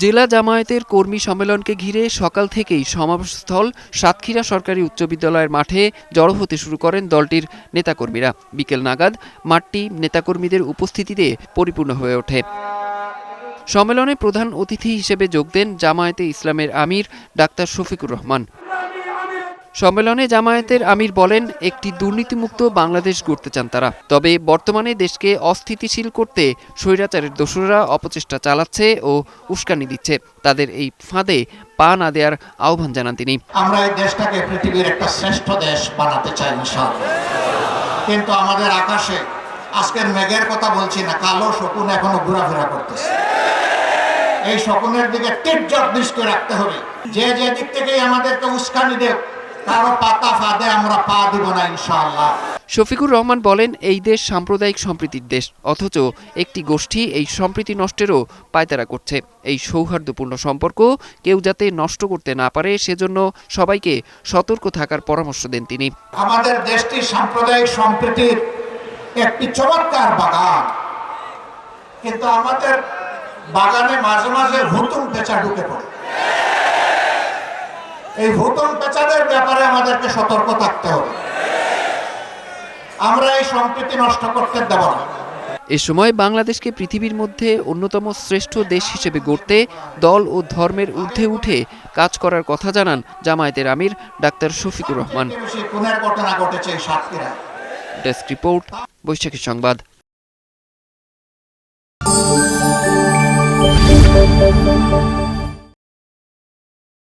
জেলা জামায়াতের কর্মী সম্মেলনকে ঘিরে সকাল থেকেই সমাবেশস্থল সাতক্ষীরা সরকারি উচ্চ বিদ্যালয়ের মাঠে জড়ো হতে শুরু করেন দলটির নেতাকর্মীরা। বিকেল নাগাদ মাঠটি নেতাকর্মীদের উপস্থিতিতে পরিপূর্ণ হয়ে ওঠে। সম্মেলনে প্রধান অতিথি হিসেবে যোগ দেন জামায়াতে ইসলামের আমির ডাক্তার শফিকুর রহমান। সম্মেলনে জামায়াতের আমির বলেন, একটি দুর্নীতিমুক্ত বাংলাদেশ গড়তে চান তারা। তবে বর্তমানে দেশকে অস্থিতিশীল করতে স্বৈরাচারের দোসররা অপচেষ্টা চালাচ্ছে ও উস্কানি দিচ্ছে। তাদের এই ফাঁদে পা না দেওয়ার আহ্বান জানান তিনি। আমরা এই দেশটাকে পৃথিবীর একটা শ্রেষ্ঠ দেশ বানাতে চাই কিন্তু আমাদের আকাশে, আজকের মেঘের কথা বলছি না, কালো শকুন এখনও ঘোরাফেরা করতেছে। এই শকুনের দিকে তীর্যক দৃষ্টি রাখতে হবে। যে যে দিক থেকেই আমাদেরকে উস্কানি দেব কারও পাতা ফাঁদে আমরা পা দিব না ইনশাআল্লাহ। শফিকুর রহমান বলেন এই দেশ সাম্প্রদায়িক সম্প্রীতির দেশ অথচ একটি গোষ্ঠী এই সম্প্রীতি নষ্টেরও পায়তারা করছে। এই সৌহার্দ্যপূর্ণ সম্পর্ক কেউ যাতে নষ্ট করতে না পারে সেজন্য সবাইকে সতর্ক থাকার পরামর্শ দেন তিনি। আমাদের দেশটি সাম্প্রদায়িক সম্প্রীতির একটি চমৎকার বাগান। কিন্তু আমাদের বাগানে মাঝে মাঝে হুতুম পেঁচা ঢুকে পড়ে। এই হুতুম পেঁচাদের ব্যাপারে আমাদেরকে সতর্ক থাকতে হবে। আমরা এই সম্প্রীতি নষ্ট করতে দেব না। এ সময় বাংলাদেশকে পৃথিবীর মধ্যে অন্যতম শ্রেষ্ঠ দেশ হিসেবে গড়তে দল ও ধর্মের ঊর্ধ্বে উঠে কাজ করার কথা জানান জামায়াতের আমির doctor Shafiqur Rahman. Desk report Baishakhi সংবাদ।